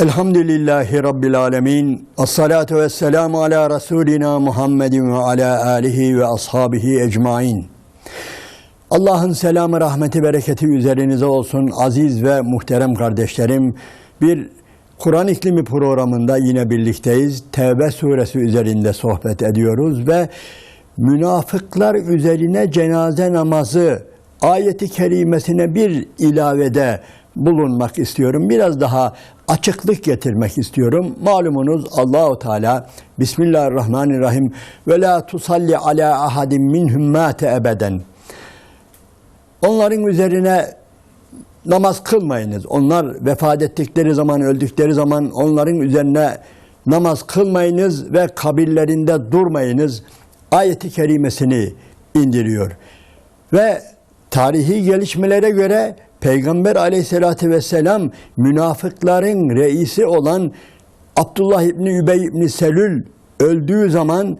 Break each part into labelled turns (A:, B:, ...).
A: Elhamdülillahi Rabbil alemin. Esselatu vesselamu ala Resulina Muhammedin ve ala alihi ve ashabihi ecmain. Allah'ın selamı, rahmeti, bereketi üzerinize olsun aziz ve muhterem kardeşlerim. Bir Kur'an iklimi programında yine birlikteyiz. Tevbe suresi üzerinde sohbet ediyoruz ve münafıklar üzerine cenaze namazı ayeti kerimesine bir ilavede bulunmak istiyorum. Biraz daha açıklık getirmek istiyorum. Malumunuz Allahu Teala Bismillahirrahmanirrahim ve la tusalli ala ahadin minhum mate ebeden. Onların üzerine namaz kılmayınız. Onlar vefat ettikleri zaman, öldükleri zaman onların üzerine namaz kılmayınız ve kabirlerinde durmayınız. Ayeti kerimesini indiriyor. Ve tarihi gelişmelere göre Peygamber aleyhissalatü vesselam münafıkların reisi olan Abdullah İbni Übey İbni Selül öldüğü zaman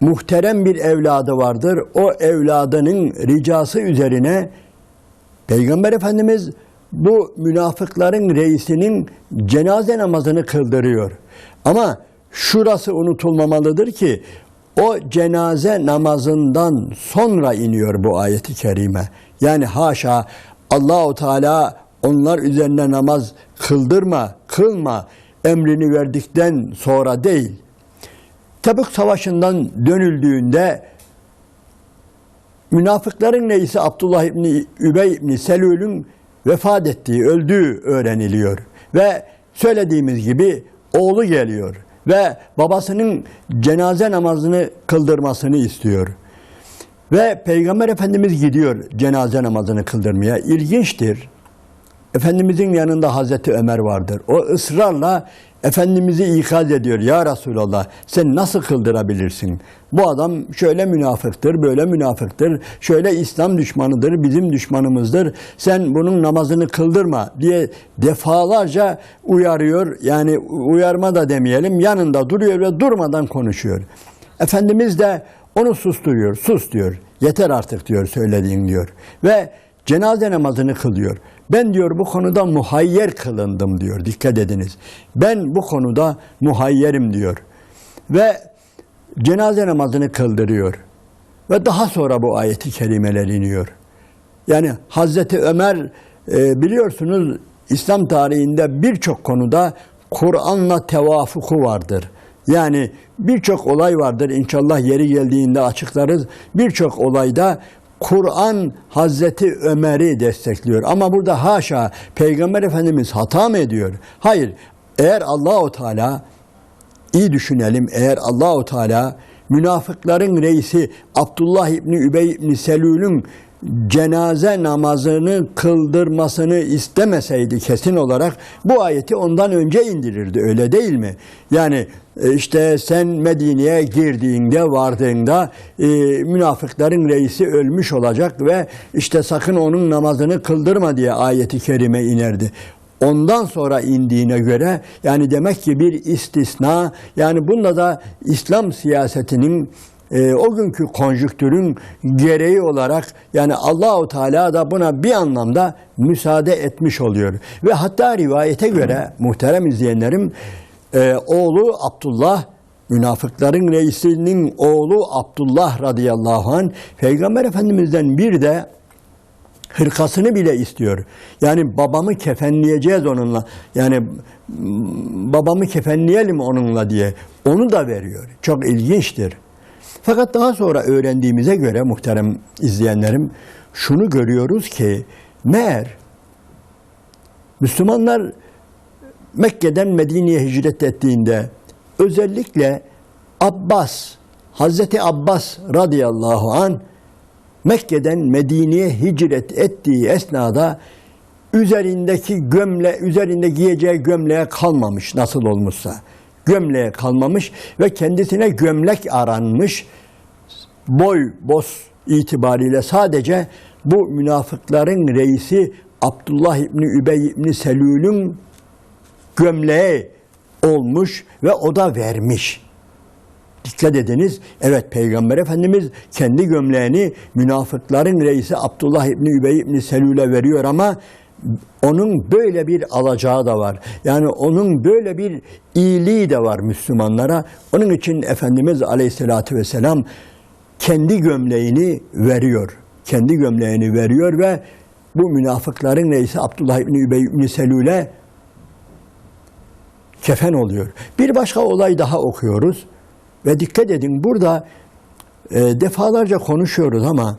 A: muhterem bir evladı vardır. O evladının ricası üzerine Peygamber Efendimiz bu münafıkların reisinin cenaze namazını kıldırıyor. Ama şurası unutulmamalıdır ki o cenaze namazından sonra iniyor bu ayeti kerime. Yani haşa Allahu Teala onlar üzerine namaz kıldırma, kılma emrini verdikten sonra değil. Tebük Savaşı'ndan dönüldüğünde münafıkların reisi Abdullah İbni Übey İbni Selül'ün vefat ettiği, öldüğü öğreniliyor. Ve söylediğimiz gibi oğlu geliyor ve babasının cenaze namazını kıldırmasını istiyor. Ve Peygamber Efendimiz gidiyor cenaze namazını kıldırmaya. İlginçtir. Efendimizin yanında Hazreti Ömer vardır. O ısrarla Efendimiz'i ikaz ediyor. Ya Resulallah sen nasıl kıldırabilirsin? Bu adam şöyle münafıktır, böyle münafıktır, şöyle İslam düşmanıdır, bizim düşmanımızdır. Sen bunun namazını kıldırma diye defalarca uyarıyor. Yani uyarma da demeyelim yanında duruyor ve durmadan konuşuyor. Efendimiz de onu susturuyor, sus diyor. Yeter artık diyor söylediğin diyor. Ve cenaze namazını kılıyor. Ben diyor bu konuda muhayyer kılındım diyor. Dikkat ediniz. Ben bu konuda muhayyerim diyor. Ve cenaze namazını kıldırıyor. Ve daha sonra bu ayeti kerimeler iniyor. Yani Hazreti Ömer e, biliyorsunuz İslam tarihinde birçok konuda Kur'an'la tevafuku vardır. Yani birçok olay vardır. İnşallah yeri geldiğinde açıklarız. Birçok olayda Kur'an Hazreti Ömer'i destekliyor. Ama burada haşa Peygamber Efendimiz hata mı ediyor? Hayır. Eğer Allahu Teala iyi düşünelim. Eğer Allahu Teala münafıkların reisi Abdullah İbni Übey İbni Selül'ün cenaze namazını kıldırmasını istemeseydi kesin olarak bu ayeti ondan önce indirirdi öyle değil mi? Yani e, işte sen Medine'ye girdiğinde vardığında e, münafıkların reisi ölmüş olacak ve işte sakın onun namazını kıldırma diye ayeti kerime inerdi ondan sonra indiğine göre yani demek ki bir istisna yani bunda da İslam siyasetinin e, o günkü konjüktürün gereği olarak yani Allahu Teala da buna bir anlamda müsaade etmiş oluyor. Ve hatta rivayete göre muhterem izleyenlerim e, oğlu Abdullah münafıkların reisinin oğlu Abdullah radıyallahu an Peygamber Efendimiz'den bir de hırkasını bile istiyor. Yani babamı kefenleyeceğiz onunla. Yani babamı kefenleyelim onunla diye. Onu da veriyor. Çok ilginçtir. Fakat daha sonra öğrendiğimize göre muhterem izleyenlerim şunu görüyoruz ki meğer Müslümanlar Mekke'den Medine'ye hicret ettiğinde özellikle Abbas, Hazreti Abbas radıyallahu an Mekke'den Medine'ye hicret ettiği esnada üzerindeki gömle, üzerinde giyeceği gömleğe kalmamış nasıl olmuşsa gömleğe kalmamış ve kendisine gömlek aranmış. Boy, boz itibariyle sadece bu münafıkların reisi Abdullah İbni Übey İbni Selül'ün gömleği olmuş ve o da vermiş. Dikkat ediniz. Evet Peygamber Efendimiz kendi gömleğini münafıkların reisi Abdullah İbni Übey İbni Selül'e veriyor ama onun böyle bir alacağı da var. Yani onun böyle bir iyiliği de var Müslümanlara. Onun için Efendimiz Aleyhisselatü Vesselam kendi gömleğini veriyor. Kendi gömleğini veriyor ve bu münafıkların neyse Abdullah İbni Übey İbni Selül'e kefen oluyor. Bir başka olay daha okuyoruz ve dikkat edin burada e, defalarca konuşuyoruz ama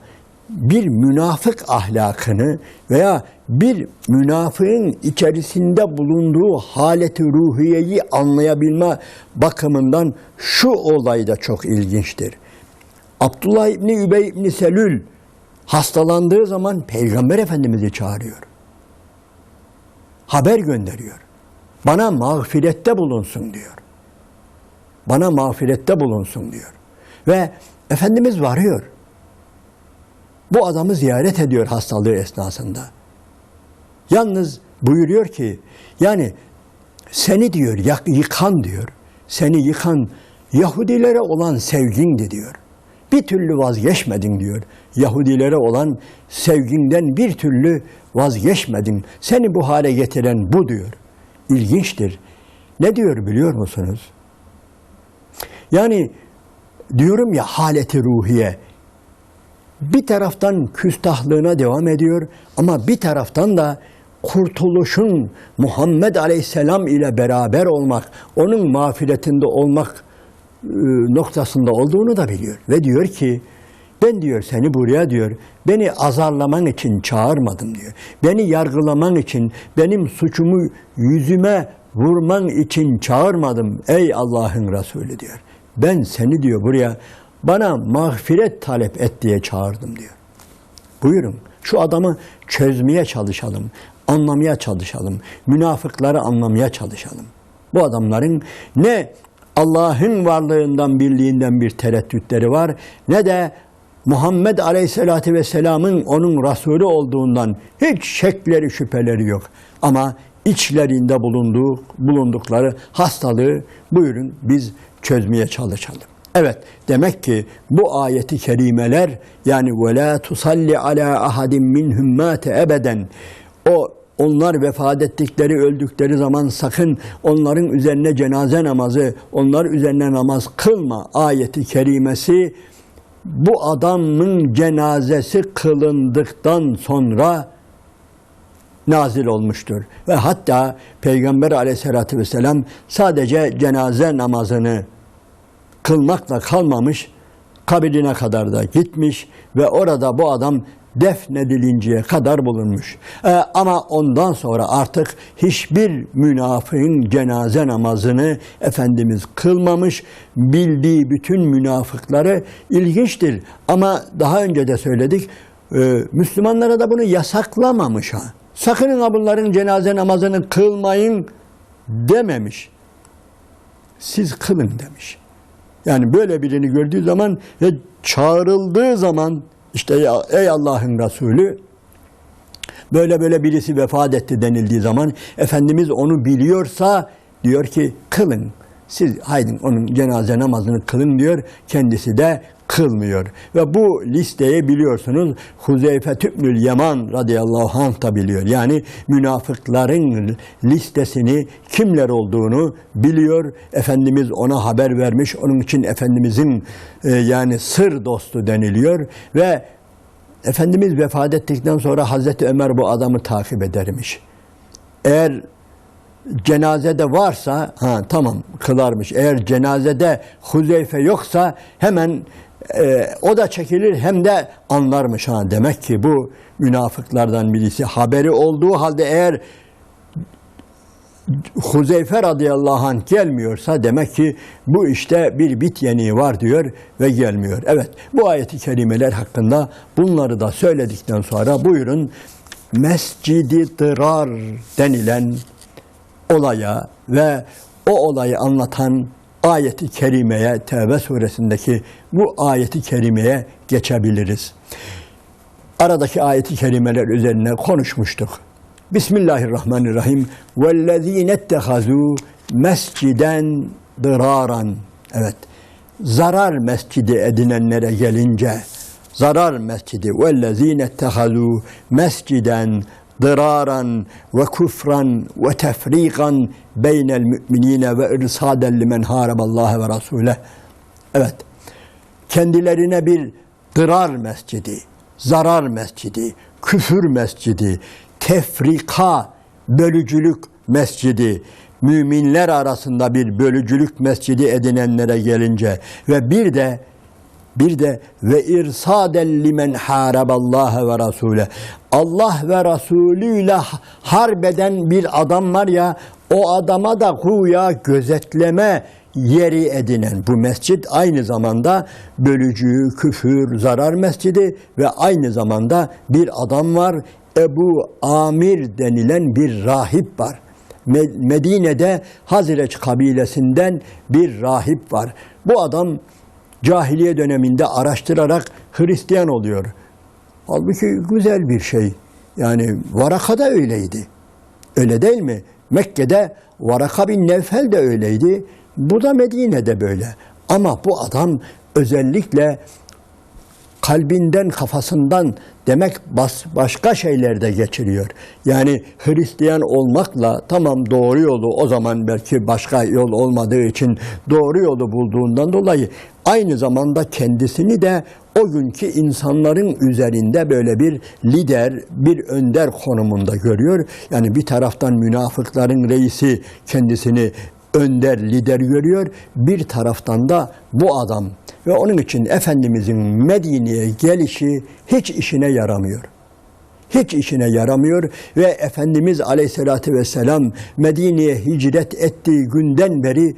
A: bir münafık ahlakını veya bir münafığın içerisinde bulunduğu haleti ruhiyeyi anlayabilme bakımından şu olay da çok ilginçtir. Abdullah İbni Übey İbni Selül hastalandığı zaman Peygamber Efendimiz'i çağırıyor. Haber gönderiyor. Bana mağfirette bulunsun diyor. Bana mağfirette bulunsun diyor. Ve Efendimiz varıyor. Bu adamı ziyaret ediyor hastalığı esnasında. Yalnız buyuruyor ki yani seni diyor yıkan diyor. Seni yıkan Yahudilere olan sevgindi diyor. Bir türlü vazgeçmedin diyor. Yahudilere olan sevginden bir türlü vazgeçmedin. Seni bu hale getiren bu diyor. İlginçtir. Ne diyor biliyor musunuz? Yani diyorum ya haleti ruhiye bir taraftan küstahlığına devam ediyor ama bir taraftan da kurtuluşun Muhammed Aleyhisselam ile beraber olmak, onun mağfiretinde olmak e, noktasında olduğunu da biliyor. Ve diyor ki ben diyor seni buraya diyor beni azarlaman için çağırmadım diyor. Beni yargılaman için benim suçumu yüzüme vurman için çağırmadım ey Allah'ın Resulü diyor. Ben seni diyor buraya bana mağfiret talep et diye çağırdım diyor. Buyurun şu adamı çözmeye çalışalım, anlamaya çalışalım, münafıkları anlamaya çalışalım. Bu adamların ne Allah'ın varlığından, birliğinden bir tereddütleri var ne de Muhammed Aleyhisselatü Vesselam'ın onun Resulü olduğundan hiç şekleri şüpheleri yok. Ama içlerinde bulunduğu, bulundukları hastalığı buyurun biz çözmeye çalışalım. Evet demek ki bu ayeti kerimeler yani ve la tusalli ala ahadin minhum mate o onlar vefat ettikleri, öldükleri zaman sakın onların üzerine cenaze namazı, onlar üzerine namaz kılma ayeti kerimesi bu adamın cenazesi kılındıktan sonra nazil olmuştur. Ve hatta Peygamber aleyhissalatü vesselam sadece cenaze namazını kılmakla kalmamış, kabrine kadar da gitmiş ve orada bu adam defnedilinceye kadar bulunmuş. Ee, ama ondan sonra artık hiçbir münafığın cenaze namazını Efendimiz kılmamış. Bildiği bütün münafıkları ilginçtir. Ama daha önce de söyledik, e, Müslümanlara da bunu yasaklamamış ha. Sakının ha bunların cenaze namazını kılmayın dememiş. Siz kılın demiş. Yani böyle birini gördüğü zaman ve çağrıldığı zaman işte ya, ey Allah'ın Resulü böyle böyle birisi vefat etti denildiği zaman Efendimiz onu biliyorsa diyor ki kılın. Siz haydin onun cenaze namazını kılın diyor. Kendisi de kılmıyor. Ve bu listeyi biliyorsunuz Huzeyfe Tübnül Yaman radıyallahu anh da biliyor. Yani münafıkların listesini kimler olduğunu biliyor. Efendimiz ona haber vermiş. Onun için Efendimizin e, yani sır dostu deniliyor ve Efendimiz vefat ettikten sonra Hazreti Ömer bu adamı takip edermiş. Eğer cenazede varsa ha tamam kılarmış. Eğer cenazede Huzeyfe yoksa hemen e, o da çekilir hem de anlarmış ha demek ki bu münafıklardan birisi haberi olduğu halde eğer Huzeyfe radıyallahu anh gelmiyorsa demek ki bu işte bir bit yeniği var diyor ve gelmiyor. Evet bu ayeti kerimeler hakkında bunları da söyledikten sonra buyurun Mescidi Dırar denilen olaya ve o olayı anlatan ayeti kerimeye, Tevbe suresindeki bu ayeti kerimeye geçebiliriz. Aradaki ayeti kerimeler üzerine konuşmuştuk. Bismillahirrahmanirrahim. وَالَّذ۪ينَ اتَّخَذُوا mesciden dıraran. Evet. Zarar mescidi edinenlere gelince zarar mescidi وَالَّذ۪ينَ اتَّخَذُوا mesciden dıraran ve kufran ve tefrikan beynel müminine ve irsaden limen haraballahi ve rasuleh. Evet, kendilerine bir dırar mescidi, zarar mescidi, küfür mescidi, tefrika, bölücülük mescidi, müminler arasında bir bölücülük mescidi edinenlere gelince ve bir de bir de ve irsaden limen haraballaha ve rasule. Allah ve Resulüyle harbeden bir adam var ya o adama da huya gözetleme yeri edinen bu mescit aynı zamanda bölücü, küfür, zarar mescidi ve aynı zamanda bir adam var Ebu Amir denilen bir rahip var. Medine'de Hazreç kabilesinden bir rahip var. Bu adam cahiliye döneminde araştırarak Hristiyan oluyor. Halbuki güzel bir şey. Yani Varaka da öyleydi. Öyle değil mi? Mekke'de Varaka bin Nevfel de öyleydi. Bu da Medine'de böyle. Ama bu adam özellikle kalbinden, kafasından demek bas, başka şeylerde geçiriyor. Yani Hristiyan olmakla tamam doğru yolu o zaman belki başka yol olmadığı için doğru yolu bulduğundan dolayı aynı zamanda kendisini de o günkü insanların üzerinde böyle bir lider, bir önder konumunda görüyor. Yani bir taraftan münafıkların reisi kendisini önder, lider görüyor. Bir taraftan da bu adam ve onun için Efendimizin Medine'ye gelişi hiç işine yaramıyor. Hiç işine yaramıyor ve Efendimiz Aleyhisselatü Vesselam Medine'ye hicret ettiği günden beri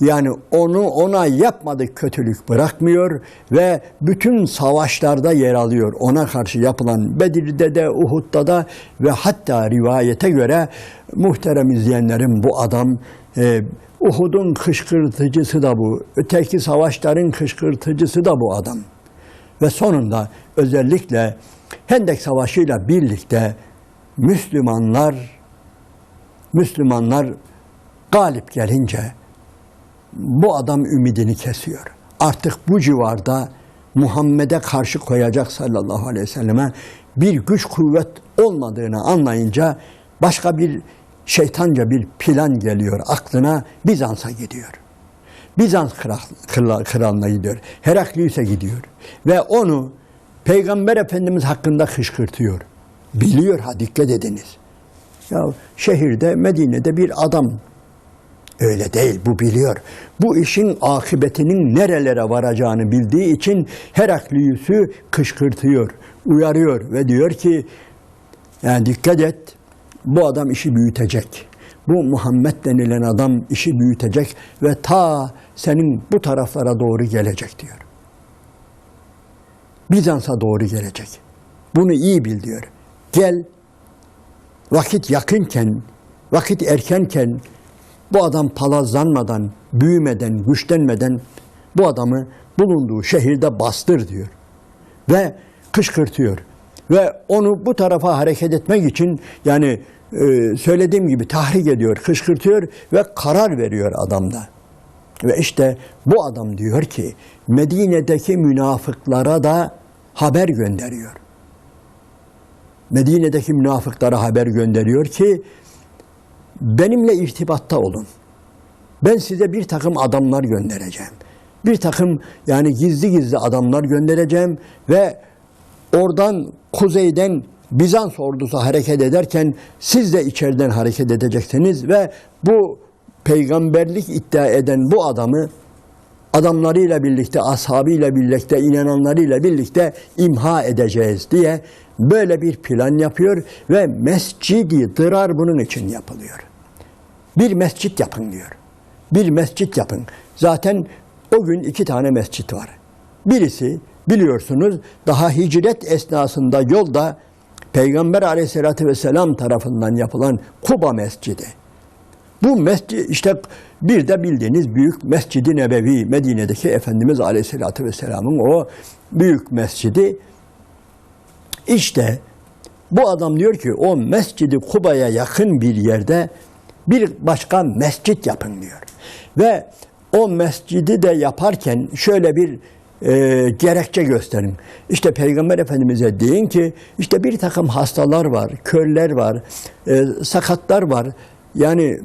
A: yani onu ona yapmadık kötülük bırakmıyor ve bütün savaşlarda yer alıyor. Ona karşı yapılan Bedir'de de Uhud'da da ve hatta rivayete göre muhterem izleyenlerim bu adam e, Uhud'un kışkırtıcısı da bu. Öteki savaşların kışkırtıcısı da bu adam. Ve sonunda özellikle Hendek Savaşı ile birlikte Müslümanlar Müslümanlar galip gelince bu adam ümidini kesiyor. Artık bu civarda Muhammed'e karşı koyacak sallallahu aleyhi ve selleme bir güç kuvvet olmadığını anlayınca başka bir şeytanca bir plan geliyor aklına Bizans'a gidiyor. Bizans kral, kralına gidiyor. Heraklius'e gidiyor. Ve onu Peygamber Efendimiz hakkında kışkırtıyor. Biliyor ha dikkat ediniz. Ya şehirde Medine'de bir adam Öyle değil, bu biliyor. Bu işin akıbetinin nerelere varacağını bildiği için Heraklius'u kışkırtıyor, uyarıyor ve diyor ki, yani dikkat et, bu adam işi büyütecek. Bu Muhammed denilen adam işi büyütecek ve ta senin bu taraflara doğru gelecek diyor. Bizans'a doğru gelecek. Bunu iyi bil diyor. Gel, vakit yakınken, vakit erkenken, bu adam palazlanmadan, büyümeden, güçlenmeden bu adamı bulunduğu şehirde bastır diyor. Ve kışkırtıyor. Ve onu bu tarafa hareket etmek için yani e, söylediğim gibi tahrik ediyor, kışkırtıyor ve karar veriyor adamda. Ve işte bu adam diyor ki Medine'deki münafıklara da haber gönderiyor. Medine'deki münafıklara haber gönderiyor ki benimle irtibatta olun. Ben size bir takım adamlar göndereceğim. Bir takım yani gizli gizli adamlar göndereceğim ve oradan kuzeyden Bizans ordusu hareket ederken siz de içeriden hareket edeceksiniz ve bu peygamberlik iddia eden bu adamı adamlarıyla birlikte, ashabıyla birlikte, inananlarıyla birlikte imha edeceğiz diye böyle bir plan yapıyor ve mescidi dırar bunun için yapılıyor. Bir mescit yapın diyor. Bir mescit yapın. Zaten o gün iki tane mescit var. Birisi biliyorsunuz daha hicret esnasında yolda Peygamber aleyhissalatü vesselam tarafından yapılan Kuba Mescidi. Bu mescid işte bir de bildiğiniz büyük Mescid-i Nebevi Medine'deki Efendimiz Aleyhisselatü Vesselam'ın o büyük mescidi işte bu adam diyor ki o Mescid-i Kuba'ya yakın bir yerde bir başka mescit yapın diyor. Ve o mescidi de yaparken şöyle bir e, gerekçe gösterin. İşte Peygamber Efendimiz'e deyin ki işte bir takım hastalar var, körler var, e, sakatlar var. Yani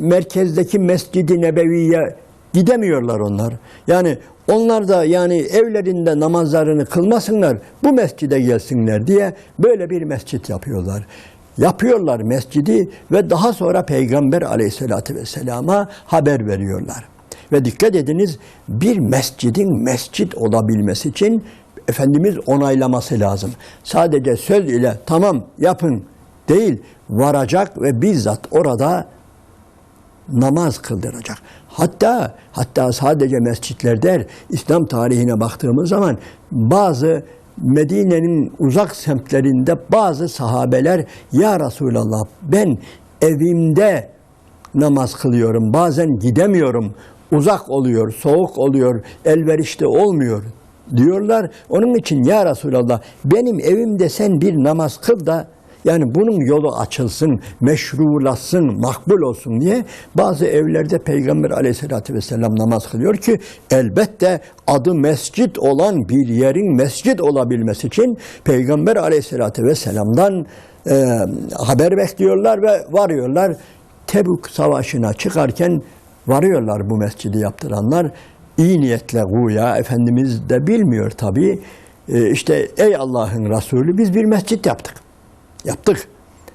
A: merkezdeki Mescid-i Nebevi'ye gidemiyorlar onlar. Yani onlar da yani evlerinde namazlarını kılmasınlar, bu mescide gelsinler diye böyle bir mescit yapıyorlar. Yapıyorlar mescidi ve daha sonra Peygamber aleyhissalatü vesselama haber veriyorlar. Ve dikkat ediniz bir mescidin mescit olabilmesi için Efendimiz onaylaması lazım. Sadece söz ile tamam yapın değil varacak ve bizzat orada namaz kıldıracak. Hatta hatta sadece mescitlerde İslam tarihine baktığımız zaman bazı Medine'nin uzak semtlerinde bazı sahabeler ya Resulallah ben evimde namaz kılıyorum. Bazen gidemiyorum. Uzak oluyor, soğuk oluyor, elverişli olmuyor diyorlar. Onun için ya Resulallah benim evimde sen bir namaz kıl da yani bunun yolu açılsın, meşrulasın, makbul olsun diye bazı evlerde Peygamber aleyhissalatü vesselam namaz kılıyor ki elbette adı mescit olan bir yerin mescit olabilmesi için Peygamber aleyhissalatü vesselam'dan e, haber bekliyorlar ve varıyorlar. Tebük savaşına çıkarken varıyorlar bu mescidi yaptıranlar. İyi niyetle güya Efendimiz de bilmiyor tabii. E, işte ey Allah'ın Resulü biz bir mescit yaptık yaptık.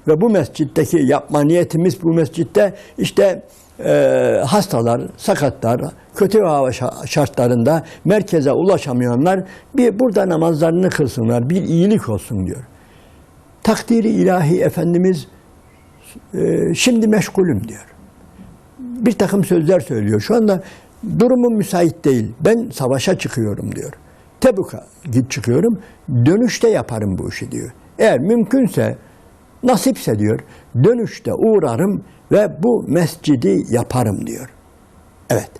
A: Ve bu mescitteki yapma niyetimiz bu mescitte işte e, hastalar, sakatlar, kötü hava şartlarında merkeze ulaşamayanlar bir burada namazlarını kılsınlar, bir iyilik olsun diyor. Takdiri ilahi Efendimiz e, şimdi meşgulüm diyor. Bir takım sözler söylüyor. Şu anda durumum müsait değil. Ben savaşa çıkıyorum diyor. Tebuk'a git çıkıyorum. Dönüşte yaparım bu işi diyor. Eğer mümkünse nasipse diyor dönüşte uğrarım ve bu mescidi yaparım diyor. Evet.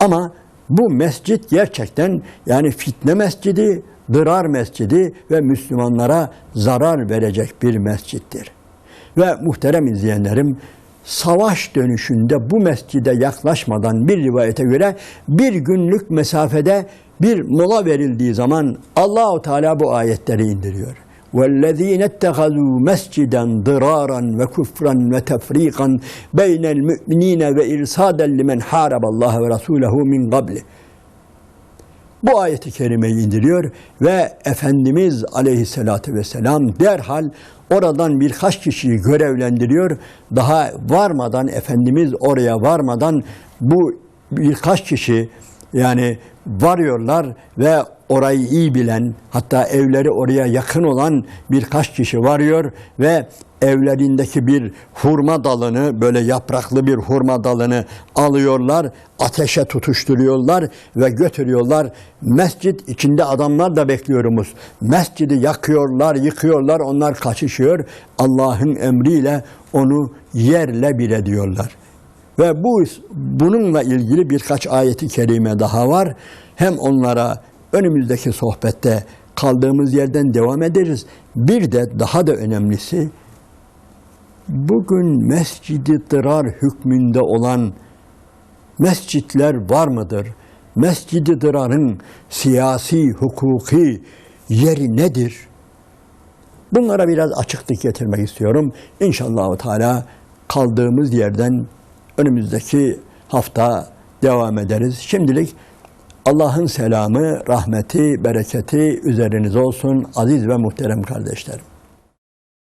A: Ama bu mescit gerçekten yani fitne mescidi, dırar mescidi ve Müslümanlara zarar verecek bir mescittir. Ve muhterem izleyenlerim savaş dönüşünde bu mescide yaklaşmadan bir rivayete göre bir günlük mesafede bir mola verildiği zaman Allahu Teala bu ayetleri indiriyor. وَالَّذ۪ينَ اتَّخَذُوا مَسْجِدًا ضِرَارًا وَكُفْرًا وَتَفْر۪يقًا بَيْنَ الْمُؤْمِن۪ينَ وَاِرْسَادًا لِمَنْ حَارَبَ اللّٰهَ وَرَسُولَهُ مِنْ قَبْلِ bu ayeti kerimeyi indiriyor ve Efendimiz aleyhissalatü vesselam derhal oradan birkaç kişiyi görevlendiriyor. Daha varmadan, Efendimiz oraya varmadan bu birkaç kişi yani varıyorlar ve orayı iyi bilen hatta evleri oraya yakın olan birkaç kişi varıyor ve evlerindeki bir hurma dalını böyle yapraklı bir hurma dalını alıyorlar, ateşe tutuşturuyorlar ve götürüyorlar. Mescit içinde adamlar da bekliyorumuz. Mescidi yakıyorlar, yıkıyorlar, onlar kaçışıyor. Allah'ın emriyle onu yerle bir ediyorlar. Ve bu bununla ilgili birkaç ayeti kerime daha var. Hem onlara önümüzdeki sohbette kaldığımız yerden devam ederiz. Bir de daha da önemlisi bugün mescidi dırar hükmünde olan mescitler var mıdır? Mescidi dırarın siyasi, hukuki yeri nedir? Bunlara biraz açıklık getirmek istiyorum. İnşallah Teala kaldığımız yerden önümüzdeki hafta devam ederiz. Şimdilik Allah'ın selamı, rahmeti, bereketi üzerinize olsun aziz ve muhterem kardeşlerim.